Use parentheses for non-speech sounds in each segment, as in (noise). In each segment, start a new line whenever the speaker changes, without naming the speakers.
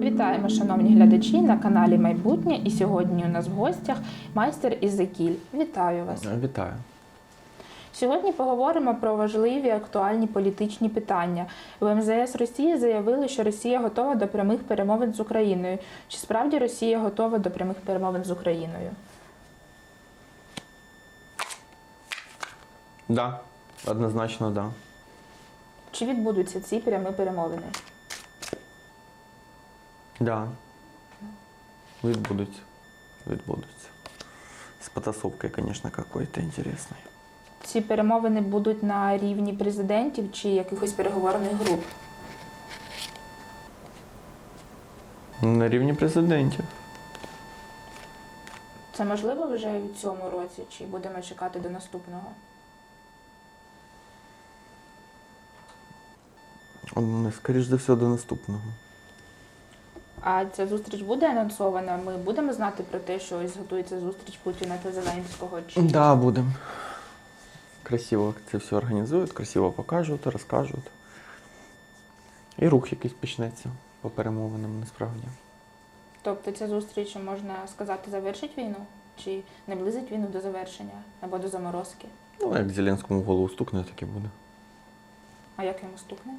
Вітаємо, шановні глядачі, на каналі Майбутнє. І сьогодні у нас в гостях майстер Ізекіль. Вітаю вас.
Вітаю.
Сьогодні поговоримо про важливі актуальні політичні питання. В МЗС Росії заявили, що Росія готова до прямих перемовин з Україною. Чи справді Росія готова до прямих перемовин з Україною?
Да, однозначно, да.
Чи відбудуться ці прямі перемовини?
Да. Відбудуться. Відбудуться. З потасовкою, звісно, какой-то інтересний.
Ці перемовини будуть на рівні президентів чи якихось переговорних груп?
На рівні президентів.
Це можливо вже в цьому році, чи будемо чекати до наступного?
М, Скоріш за все, до наступного.
А ця зустріч буде анонсована? Ми будемо знати про те, що ось готується зустріч Путіна та Зеленського? Чи
Да, будемо. Красиво це все організують, красиво покажуть, розкажуть. І рух якийсь почнеться по перемовинам насправді.
тобто ця зустріч можна сказати завершить війну? Чи наблизить війну до завершення або до заморозки?
Ну, як Зеленському в голову стукне, так і буде.
А як йому стукне?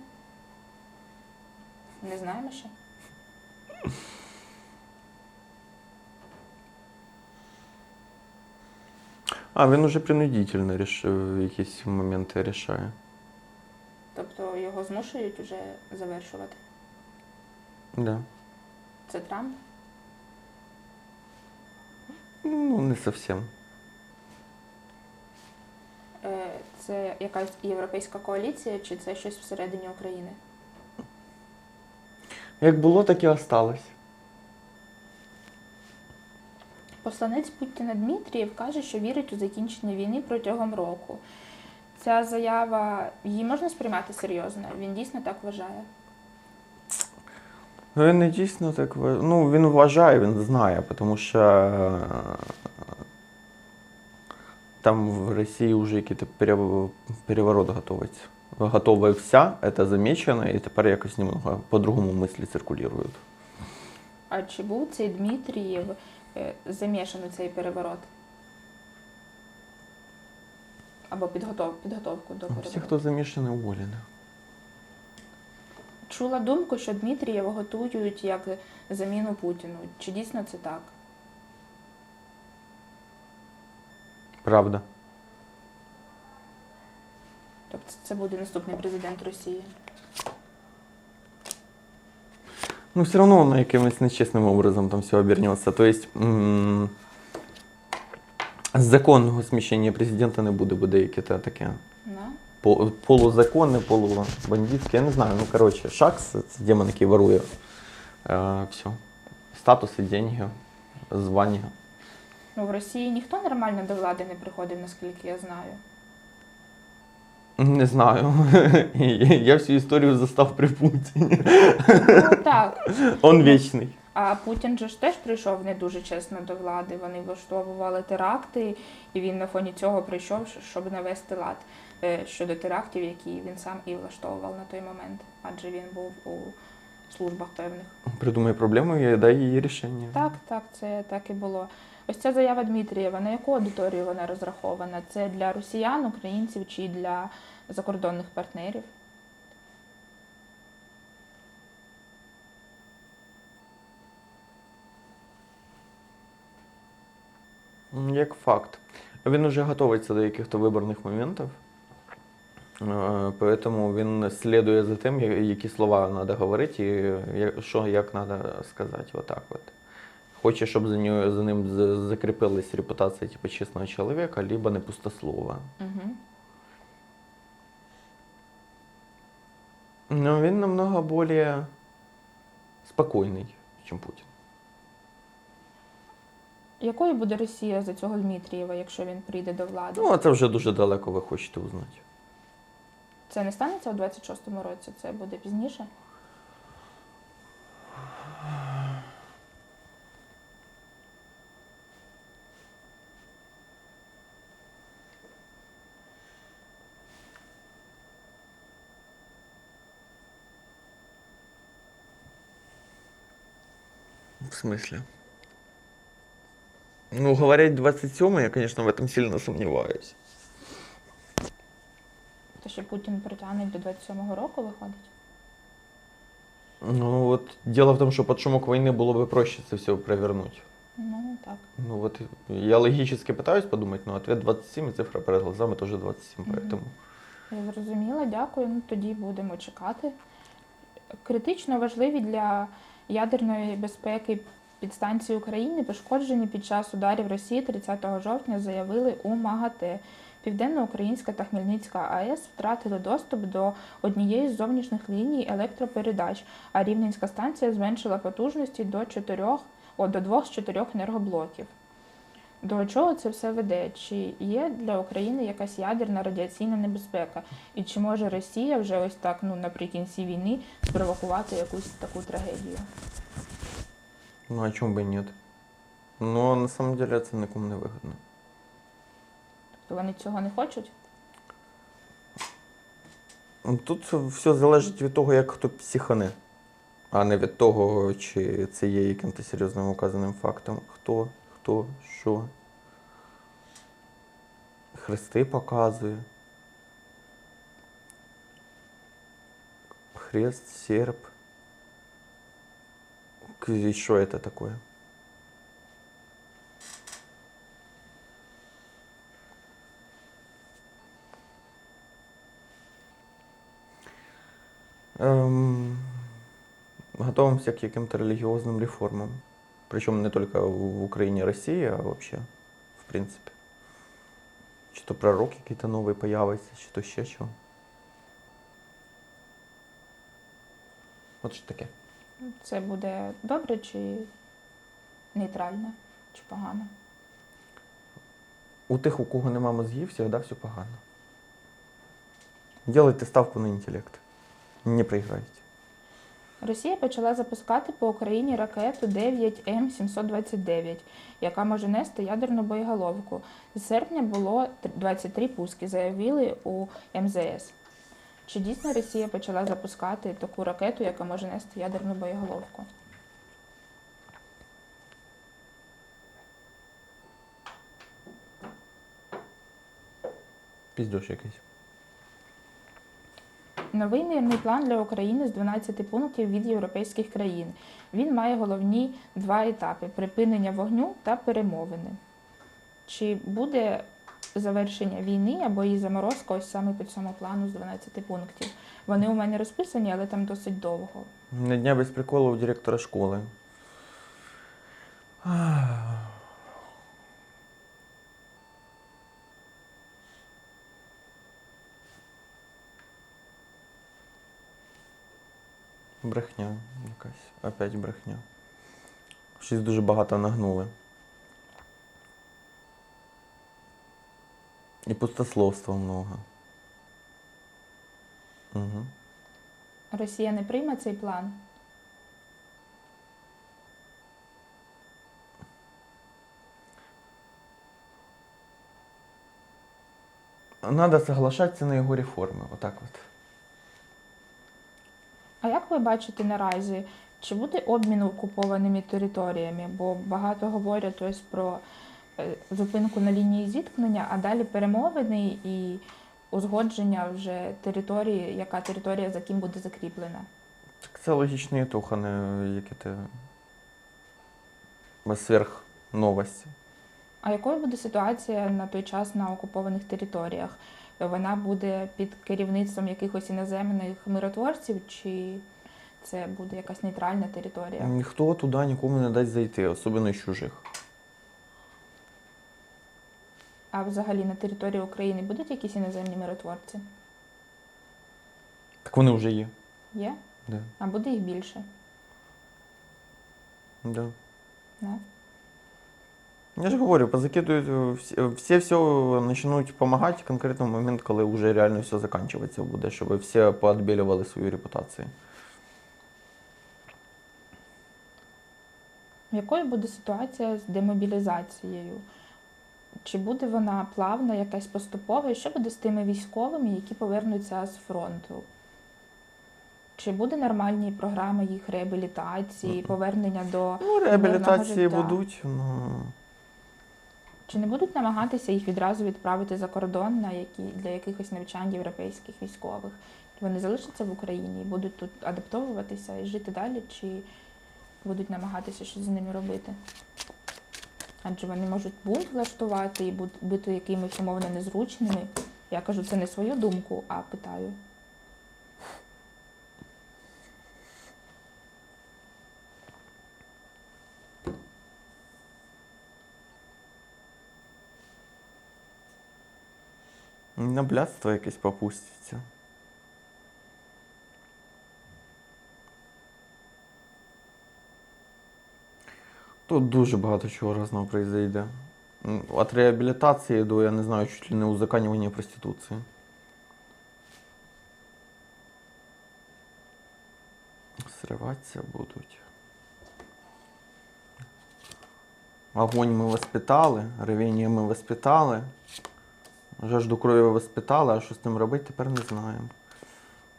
Не знаємо ще.
А, він уже принудительно рішив, якісь моменти рішає.
Тобто його змушують уже завершувати.
Да.
Це Трамп?
Ну, не зовсім.
Е, Це якась європейська коаліція, чи це щось всередині України?
Як було, так і осталось.
Посланець Путіна Дмитрієв каже, що вірить у закінчення війни протягом року. Ця заява її можна сприймати серйозно? Він дійсно так вважає.
Ну, Він не дійсно так ва- Ну, він вважає, він знає, тому що е, там в Росії вже якийсь перев- переворот готується. Готовився, це замечено, і тепер якось немного по-другому мислі циркулюють.
А чи був цей Дмитрієв е, замішаний цей переворот? Або підготов, підготовку до перевороту?
Всі, хто замішаний, уволені.
Чула думку, що Дмитрієва готують як заміну Путіну. Чи дійсно це так?
Правда.
Тобто це буде наступний президент Росії?
Ну, все равно воно якимось нечесним образом там все обернеться. То есть законного сміщення президента не буде, буде якесь таке
Да?
по- полузаконне, полубандитське, я не знаю. Ну, коротше, Шакс, це демон, який ворує е, все. Статуси, деньги, звання.
Ну, в Росії ніхто нормально до влади не приходив, наскільки я знаю.
Не знаю. (laughs) Я всю історію застав при Путіні.
Ну так. (laughs)
Он вічний.
А Путін же ж теж прийшов не дуже чесно до влади. Вони влаштовували теракти, і він на фоні цього прийшов, щоб навести лад е, щодо терактів, які він сам і влаштовував на той момент, адже він був у службах певних.
Придумай проблему і дай її рішення.
Так, так, це так і було. Ось ця заява Дмитрієва, на яку аудиторію вона розрахована? Це для росіян, українців чи для закордонних партнерів?
Як факт. Він вже готується до якихось виборних моментів. Е, Поэтому він слідує за тим, які слова треба говорити і що як треба сказати. Отак от. Хоче, щоб за, нього, за ним з- закріпилась репутація типу, чесного чоловіка, либо не пустослова.
Угу.
Ну, він намного більш спокійний, ніж Путін.
Якою буде Росія за цього Дмитрієва, якщо він прийде до влади?
Ну, а це вже дуже далеко ви хочете узнати.
Це не станеться у 26-му році, це буде пізніше?
смысле? Ну, говорить 27 я, конечно, в этом сильно сомневаюсь.
То що Путін притягне до 27-го року виходить?
Ну, вот дело в том, что под шумок войны было бы проще это все провернуть.
Ну так.
Ну вот я логически пытаюсь подумать, но ответ 27 и цифра перед глазами тоже 27,
Мгм.
поэтому...
Я зрозуміла, дякую. Ну тоді будемо чекати. Критично важливі для ядерної безпеки підстанції України пошкоджені під час ударів Росії 30 жовтня, заявили у МАГАТЕ. Південноукраїнська та Хмельницька АЕС втратили доступ до однієї з зовнішніх ліній електропередач, а Рівненська станція зменшила потужності до 4, о, до 2 з 4 енергоблоків. До чого це все веде? Чи є для України якась ядерна радіаційна небезпека? І чи може Росія вже ось так ну наприкінці війни спровокувати якусь таку трагедію?
Ну, о чем бы и нет. Но на самом деле это никому не выгодно.
Тобто вони цього не хочуть?
Ну, Тут все залежить від того, як хто психане, а не від того, чи це є яким-то серйозним указаним фактом. Хто, Хто, що. Хрести показує. Хрест, серп. І що це таке? Эм, готовимся к каким-то религиозным реформам. Причем не только в Украине и России, а вообще, в принципе. Что пророки какие-то новые появятся, что еще чего. От що таке.
Це буде добре чи нейтрально, чи погано?
У тих, у кого нема мозгів, завжди все погано. Делайте ставку на інтелект. Не проіграєте.
Росія почала запускати по Україні ракету 9М729, яка може нести ядерну боєголовку. З серпня було 23 пуски, заявили у МЗС. Чи дійсно Росія почала запускати таку ракету, яка може нести ядерну боєголовку?
Піздьош якийсь.
Новий мирний план для України з 12 пунктів від європейських країн. Він має головні два етапи: припинення вогню та перемовини. Чи буде завершення війни або її заморозка ось саме по цьому плану з 12 пунктів? Вони у мене розписані, але там досить довго.
На дня без приколу у директора школи. Брехня якась. Опять брехня. Щось дуже багато нагнули. І пустословства много. Угу.
Росія не прийме цей план.
Надо соглашатися на його реформи. Отак от.
Ви бачите наразі, чи буде обмін окупованими територіями? Бо багато говорять ось про е, зупинку на лінії зіткнення, а далі перемовини і узгодження вже території, яка територія за ким буде закріплена.
Так це логічний ітог, а не яке те сверх новості.
А якою буде ситуація на той час на окупованих територіях? Вона буде під керівництвом якихось іноземних миротворців, чи це буде якась нейтральна територія?
Ніхто туди нікому не дасть зайти, особливо із чужих.
А взагалі на території України будуть якісь іноземні миротворці?
Так вони вже є.
Є?
Да.
А буде їх більше?
Да.
Не?
Я ж говорю, позакидують е, всі, всі все почнуть допомагати конкретно в момент, коли вже реально все закінчуватися буде, щоб всі поотбілювали свою репутацію.
Якою буде ситуація з демобілізацією? Чи буде вона плавна, якась поступова? І що буде з тими військовими, які повернуться з фронту? Чи буде нормальні програми їх реабілітації, повернення до
Ну, реабілітації
життя.
будуть. Ну,
чи не будуть намагатися їх відразу відправити за кордон на які для якихось навчань європейських військових? Вони залишаться в Україні і будуть тут адаптовуватися і жити далі, чи будуть намагатися щось з ними робити? Адже вони можуть бунт влаштувати і бут- бути якимись умовно незручними. Я кажу це не свою думку, а питаю.
на блядство якесь попуститься. Тут дуже багато чого разного произойде. От реабілітації до, я не знаю, чуть ли не узаконювання проституції. Сриватися будуть. Огонь ми воспитали, ревіння ми воспитали. Жажду крові воспитали, а що з ним робити, тепер не знаємо.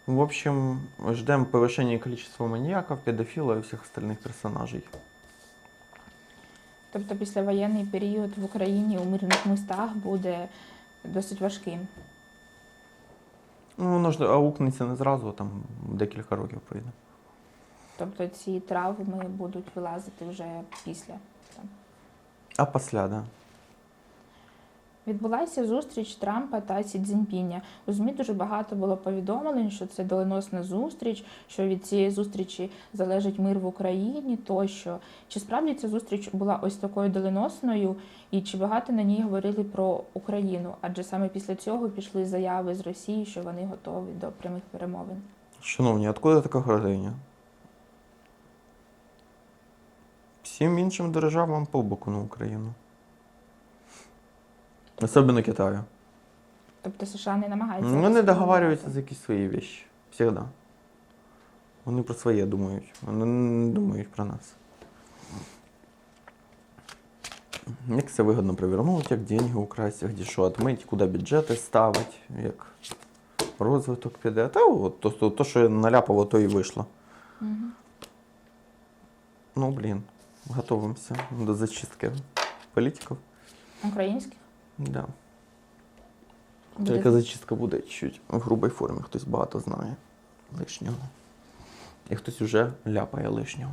В общем, ждем повышения количества маньяков, педофилов и всех остальных персонажей.
Тобто післявоєнний період в Україні у мирних містах буде досить важким.
Ну, воно ж аукнеться не зразу, там декілька років пройде.
Тобто ці травми будуть вилазити вже після.
А після, да.
Відбулася зустріч Трампа та Сі Цзіньпіня. У ЗМІ дуже багато було повідомлень, що це доленосна зустріч, що від цієї зустрічі залежить мир в Україні тощо. Чи справді ця зустріч була ось такою доленосною, і чи багато на ній говорили про Україну? Адже саме після цього пішли заяви з Росії, що вони готові до прямих перемовин.
Шановні, откуда така гординя? Всім іншим державам по боку на Україну. Особливо Китаю.
Тобто США не намагаються.
Вони договарюються за якісь свої вещи. Всегда. Вони про своє думають. Вони не думають про нас. Як це вигодно провернуть, як деньги украсть, як що отмить, куди бюджети ставити, як розвиток піде. Та от то, то, то, що я наляпало, то і вийшло.
Мгм.
Ну, блін, готуємося до зачистки політиків.
Українських?
Да.
Буде
Тільки зачистка буде чуть в грубій формі, хтось багато знає лишнього. І хтось уже ляпає лишнього.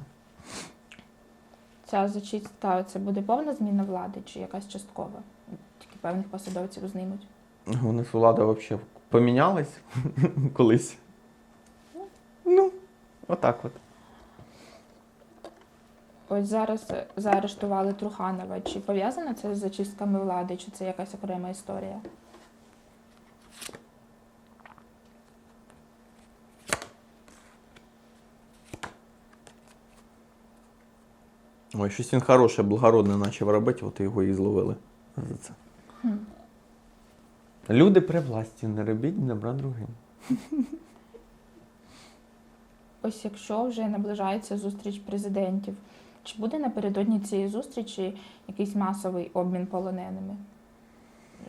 Ця зачистка це буде повна зміна влади чи якась часткова? Тільки певних посадовців знімуть.
У нас влада взагалі помінялась (laughs) колись. Ну, отак от.
Ось зараз е, заарештували Труханова. Чи пов'язано це з зачистками влади, чи це якась окрема історія?
Ой, щось він хороше, благородне почав робити, от його і зловили за це.
Хм.
Люди при власті не робіть добра другим.
Ось якщо вже наближається зустріч президентів, чи буде напередодні цієї зустрічі якийсь масовий обмін полоненими?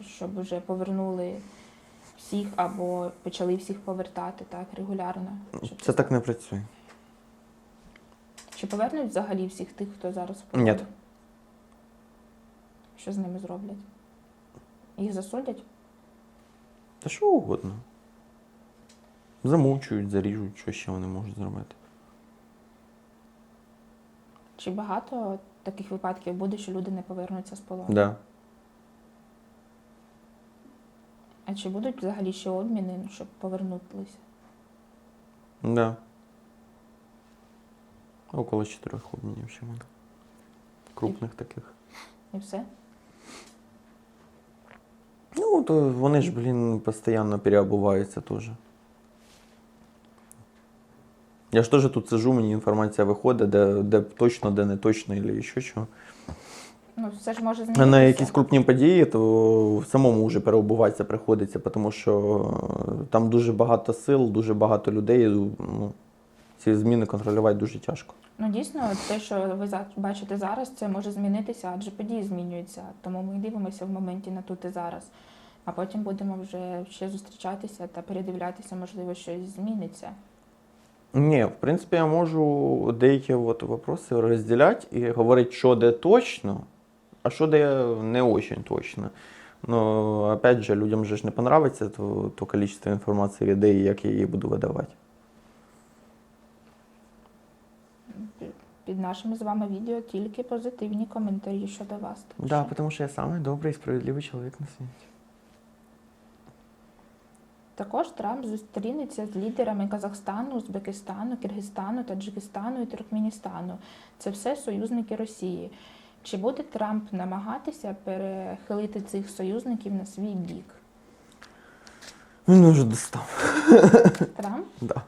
Щоб вже повернули всіх або почали всіх повертати так регулярно? Щоб
Це так не працює.
Чи повернуть взагалі всіх тих, хто зараз в
Ні.
Що з ними зроблять? Їх засудять?
Та що угодно. Замучують, заріжуть, що ще вони можуть зробити.
Чи багато таких випадків буде, що люди не повернуться з полону?
Да.
А чи будуть взагалі ще обміни, ну, щоб повернутися?
Да. Около чотирьох обмінів ще буде. Крупних таких.
І все?
Ну, то вони ж, блін, постійно переобуваються теж. Я ж теж тут сижу, мені інформація виходить, де, де точно, де не точно, ще що.
Ну, все ж може змінитися.
на якісь крупні події, то самому вже переобуватися приходиться, тому що е, там дуже багато сил, дуже багато людей. Ну, ці зміни контролювати дуже тяжко.
Ну, дійсно, те, що ви бачите зараз, це може змінитися, адже події змінюються. Тому ми дивимося в моменті на тут і зараз. А потім будемо вже ще зустрічатися та передивлятися, можливо, щось зміниться.
Ні, в принципі, я можу деякі от вопроси розділяти і говорити, що де точно, а що де не очень точно. Ну, опять же, людям же ж не понравиться то, то количество інформації від ідеї, як я її буду видавати.
Під нашими з вами відео тільки позитивні коментарі щодо вас. Так
Да, тому що я самий добрий і справедливий чоловік на світі.
Також Трамп зустрінеться з лідерами Казахстану, Узбекистану, Киргизстану, Таджикистану і Туркменістану. Це все союзники Росії. Чи буде Трамп намагатися перехилити цих союзників на свій бік?
Він вже достав.
Трамп? (laughs)
Да.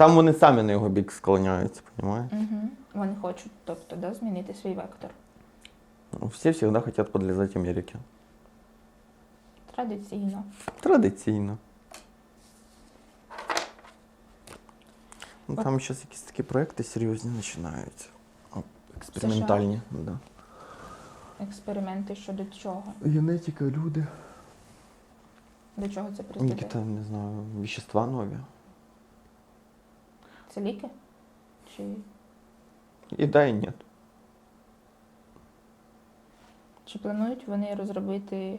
Там вони самі на його бік склоняються, розумієш?
Угу. Вони хочуть, тобто, да, змінити свій вектор.
Всі завжди хочуть підлізати Америці.
Традиційно.
Традиційно. Ну, там зараз якісь такі проекти серйозні починаються. Експериментальні. Да.
Експерименти щодо чого?
Генетика, люди.
До чого це призведе?
Які там, не знаю, вещества нові.
Це ліки? Чи
І да, і ні.
Чи планують вони розробити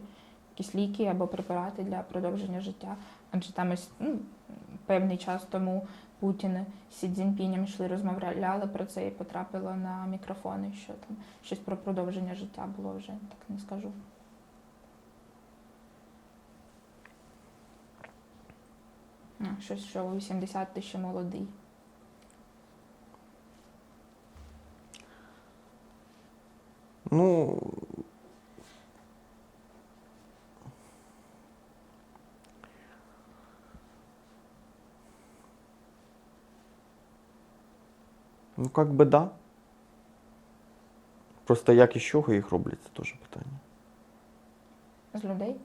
якісь ліки або препарати для продовження життя? Адже там ось ну, певний час тому Путін з Сі Цзіньпінем йшли, розмовляли про це і потрапило на мікрофони, що там щось про продовження життя було вже, так не скажу. Щось, що у 80 ти ще молодий.
Ну. Ну, как би да. Просто як і з чого їх роблять, це теж питання.
З людей?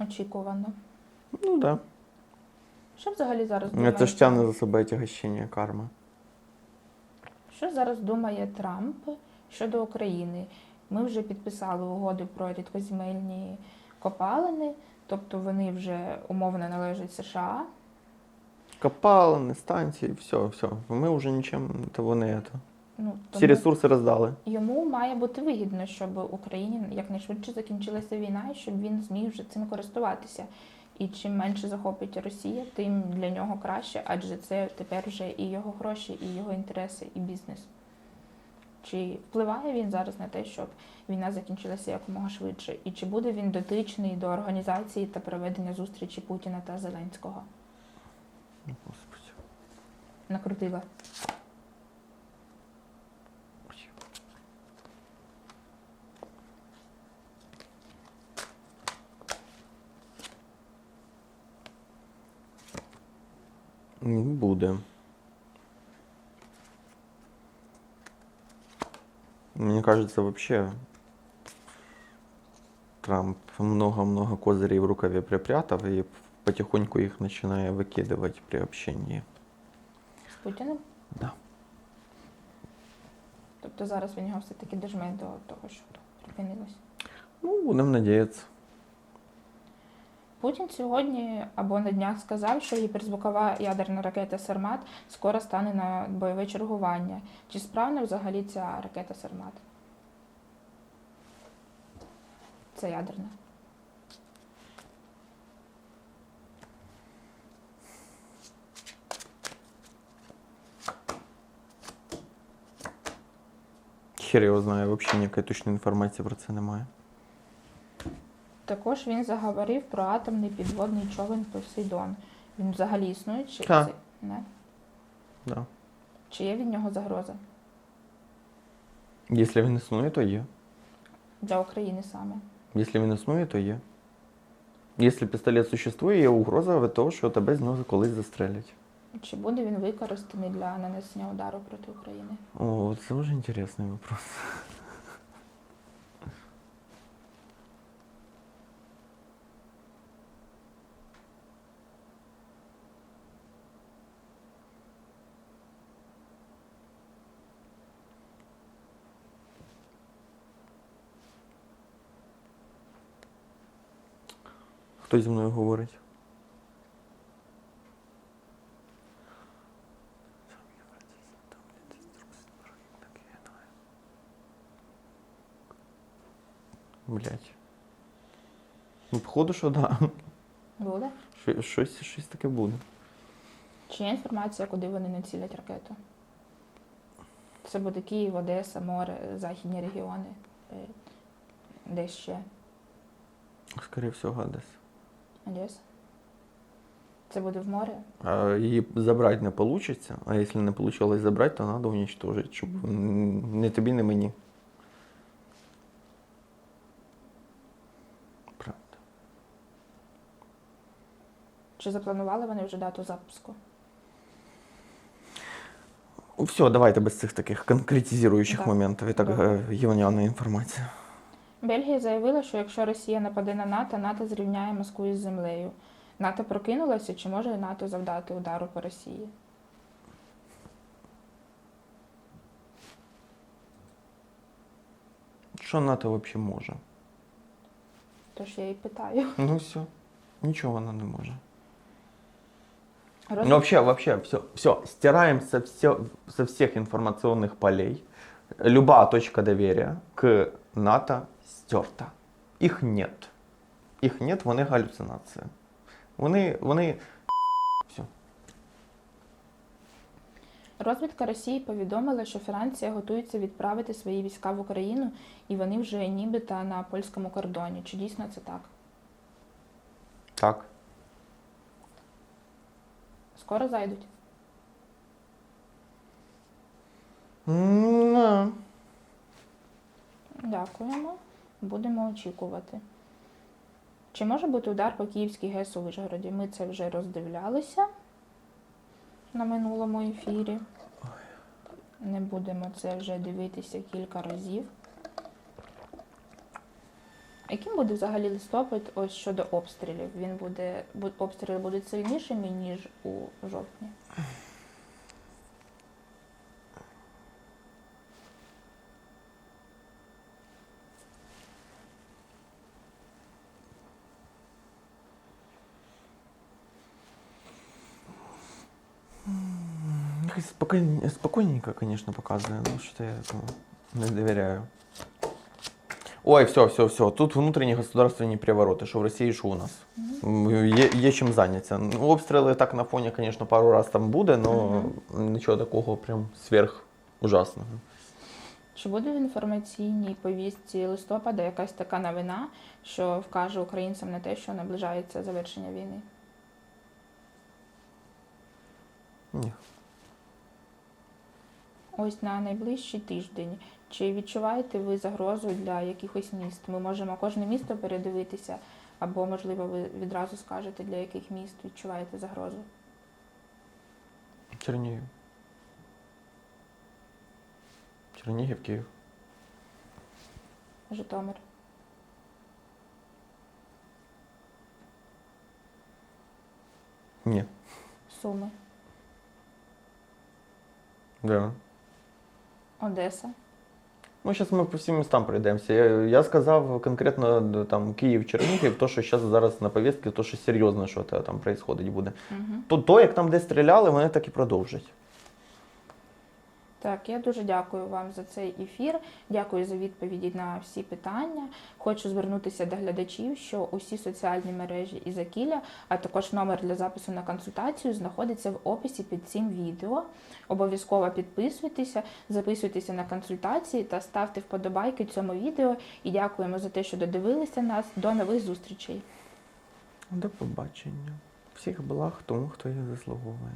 Очікувано.
Ну да.
Що взагалі зараз
Це
думає?
ж тягне за себе тягощення карми.
Що зараз думає Трамп щодо України? Ми вже підписали угоду про рідкоземельні копалини, тобто вони вже умовно належать США.
Копалини, станції, все, все. Ми вже нічим того не это.
Ну,
Всі ресурси роздали.
йому має бути вигідно, щоб Україні якнайшвидше закінчилася війна і щоб він зміг вже цим користуватися. І чим менше захопить Росія, тим для нього краще, адже це тепер вже і його гроші, і його інтереси, і бізнес. Чи впливає він зараз на те, щоб війна закінчилася якомога швидше? І чи буде він дотичний до організації та проведення зустрічі Путіна та Зеленського?
Господи.
Накрутила.
Ну, Буде. Мне кажется, вообще Трамп много-много козырей в рукаве припрятав и потихоньку их начиная выкидывать при общении.
З Путіним?
Да.
Тобто зараз він його все-таки дожме до того, що припинилось.
Ну, будем надеяться.
Путін сьогодні або на днях сказав, що гіперзвукова ядерна ракета Сармат скоро стане на бойове чергування. Чи справна взагалі ця ракета Сармат? Це ядерна.
Хер його знає, взагалі ніякої точної інформації про це немає.
Також він заговорив про атомний підводний човен Посейдон. Він взагалі існує? Чи,
Так.
це- не?
Да.
чи є від нього загроза
Якщо він існує, то є.
для України саме?
Якщо він існує, то є. Якщо пістолет существує, є угроза від того, що тебе з нього колись застрелять.
Чи буде він використаний для нанесення удару проти України?
О, це дуже інтересний вопрос. Хтось зі мною говорить. Походу, що да.
Буде?
Що- Щось, щось таке буде.
Чи є інформація, куди вони націлять ракету? Це буде Київ, Одеса, море, західні регіони. Е, Де ще?
Скорее всього, Одес.
Одеса? Це буде в море?
А її забрати не вийде, а якщо не вийшло забрати, то треба уничтожити, щоб м, не тобі, не мені. Правда.
Чи запланували вони вже дату запуску?
Все, давайте без цих таких конкретизуючих
Так.
моментів. І так е, євняна інформація.
Бельгія заявила, що якщо Росія нападе на НАТО, НАТО зрівняє Москву із землею. НАТО прокинулося, чи може НАТО завдати удару по Росії?
Що НАТО взагалі може?
Тож я і питаю.
Ну все. Нічого вона не може.
Роз-
Ну, вообще, вообще, все, все, стираем со, все, со всех информационных полей. Любая точка доверия к НАТО стерта. Їх нет. Їх нет, вони галюцинація. Вони, вони все. (laughs)
Розвідка Росії повідомила, що Франція готується відправити свої війська в Україну, і вони вже нібито на польському кордоні. Чи дійсно це так?
Так.
Скоро зайдуть?
М,
Дякуємо. Будемо очікувати. Чи може бути удар по Київській ГЕС у Вишгороді? Ми це вже роздивлялися на минулому ефірі. Не будемо це вже дивитися кілька разів. Яким буде взагалі листопад ось щодо обстрілів? Він буде, бу- обстріли будуть сильнішими, ніж у жовтні?
Якось спокійн- Спокійненько, конечно, показує, ну що я не доверяю. Ой, все, все, все. Тут внутренние государственные перевороты, что в России, что у нас. Є, є чим зайнятися. Ну, обстріли так на фоні, звісно, пару раз там буде, але нічого такого прям сверх ужасного.
Чи буде в інформаційній повістці листопада якась така новина, що вкаже українцям на те, що наближається завершення війни?
Ні.
Ось на найближчий тиждень. Чи відчуваєте ви загрозу для якихось міст? Ми можемо кожне місто передивитися, або, можливо, ви відразу скажете, для яких міст відчуваєте загрозу.
Чернігів. Чернігів, Київ.
Житомир.
Ні.
Суми,
Да.
Одеса.
Ну, зараз ми по всім містам пройдемося. Я, я сказав конкретно там Київ, Чернігів, то, що зараз зараз на повістці, то, що серйозно, що там відбувається буде.
Угу.
То, то, як там десь стріляли, вони так і продовжать.
Так, я дуже дякую вам за цей ефір. Дякую за відповіді на всі питання. Хочу звернутися до глядачів, що усі соціальні мережі і Закіля, а також номер для запису на консультацію знаходиться в описі під цим відео. Обов'язково підписуйтеся, записуйтеся на консультації та ставте вподобайки цьому відео. І дякуємо за те, що додивилися нас. До нових зустрічей.
До побачення. Всіх благ тому, хто їх заслуговує.